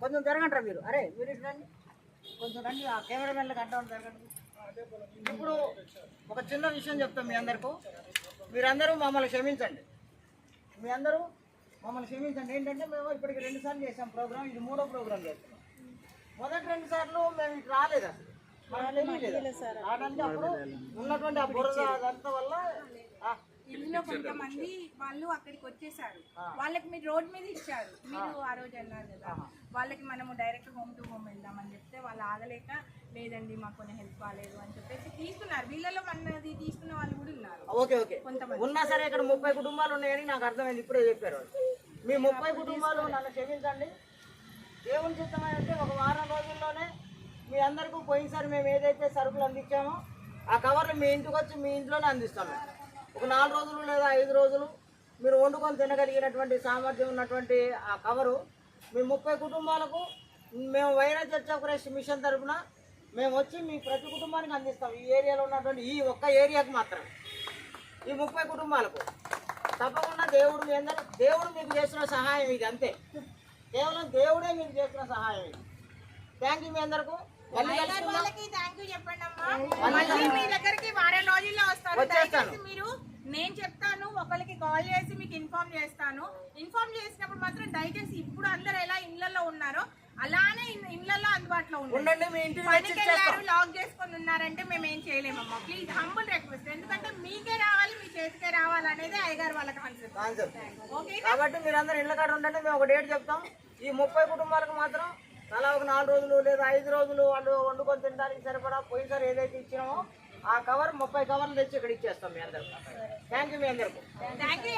కొంచెం జరగంటారా మీరు. అరే మీరు రండి. కొంచెం రండి ఆ కెమెరామెన్లకు అడ్డం జరగండి ఇప్పుడు ఒక చిన్న విషయం చెప్తాం మీ అందరికీ. మీరందరూ మమ్మల్ని క్షమించండి. మీ అందరూ మమ్మల్ని క్షమించండి. ఏంటంటే మేము ఇప్పటికి రెండు సార్లు చేసాం ప్రోగ్రామ్ ఇది మూడో ప్రోగ్రామ్ చేస్తున్నాం. మొదటి రెండు సార్లు మేము ఇటు రాలేదు అసలు. రావడానికి అప్పుడు ఉన్నటువంటి ఆ బురద అదంతా వల్ల ఆ, ఇందులో కొంతమంది వాళ్ళు అక్కడికి వచ్చేసారు. వాళ్ళకి మీరు రోడ్ మీద ఇచ్చారు. మీరు ఆ రోజు అన్నారు కదా. వాళ్ళకి మనము డైరెక్ట్ హోమ్ టు హోమ్ వెళ్దామని చెప్తే వాళ్ళు ఆగలేక లేదండి మాకు కొంచెం హెల్ప్ కాలేదు అని చెప్పేసి తీసుకున్నారు. వీళ్ళలో మనది తీసుకున్న వాళ్ళు కూడా ఉన్నారు. Okay okay. కొంతమంది. ఉన్నా సరే ఇక్కడ ముప్పై కుటుంబాలు ఉన్నాయని నాకు అర్థమైంది. ఇప్పుడే చెప్పారు. మీ ముప్పై కుటుంబాలు నన్ను క్షమించండి. దేవుని చిత్తమై అంటే ఒక వారం రోజుల్లోనే మీ అందరికీ పోయినసారి మేము ఏదైతే సరుకులు అందించామో ఆ కవర్లు మీ ఇంటికి వచ్చి మీ ఇంట్లోనే అందిస్తాం మేము. ఒక నాలుగు రోజులు లేదా ఐదు రోజులు మీరు వండుకొని తినగలిగినటువంటి సామర్థ్యం ఉన్నటువంటి ఆ కవరు మీ ముప్పై కుటుంబాలకు మేము Wyra church of Christ mission తరఫున మేము వచ్చి మీ ప్రతి కుటుంబానికి అందిస్తాం. ఈ ఏరియాలో ఉన్నటువంటి ఈ ఒక్క ఏరియాకి మాత్రమే. ఈ ముప్పై కుటుంబాలకు. తప్పకుండా దేవుడు మీ అందరూ దేవుడు మీకు చేసిన సహాయం ఇది అంతే. కేవలం దేవుడే మీకు చేసిన సహాయం ఇది. థ్యాంక్ యూ మీ అందరకు. మళ్ళీ కలుసుకుందాం. వాళ్ళకి థ్యాంక్ యూ చెప్పండి అమ్మా మళ్ళీ మీ దగ్గరికి వారం రోజుల్లో వస్తారు. మీరు కాల్ చేసి మీకు ఇన్ఫార్మ్ చేస్తాను. ఇన్ఫార్మ్ చేసినప్పుడు మాత్రం దయచేసి ఇప్పుడు అందరు ఎలా ఇళ్ళలో ఉన్నారో అలానే ఇళ్ళలో అందుబాటులో ఉండండి పనికి వెళ్ళారు లాక్ చేసుకొని ఉన్నారంటే మేము ఏం చేయలేమమ్మా. ప్లీజ్ హంబుల్ రిక్వెస్ట్ ఎందుకంటే మీకే రావాలి మీ చేతికే రావాలి అనేది అయ్యగారు వాళ్ళ కాన్సెప్ట్ కాన్సెప్ట్ ఓకే కాబట్టి మీరందరూ ఇళ్ళ కాడ ఉండండి మేము ఒక డేట్ చెప్తాం. ఈ ముప్పై కుటుంబాలకు మాత్రం తలా ఒక నాలుగు రోజులు లేదా ఐదు రోజులు వాళ్ళు వండుకొని తినడానికి సరిపడా పోయినసారి ఏదైతే ఇచ్చినామో ఆ కవర్ ముప్పై కవర్లు తెచ్చి ఇక్కడ ఇచ్చేస్తాం మీ అందరికి. థ్యాంక్ యూ మీ అందరికి. Thank you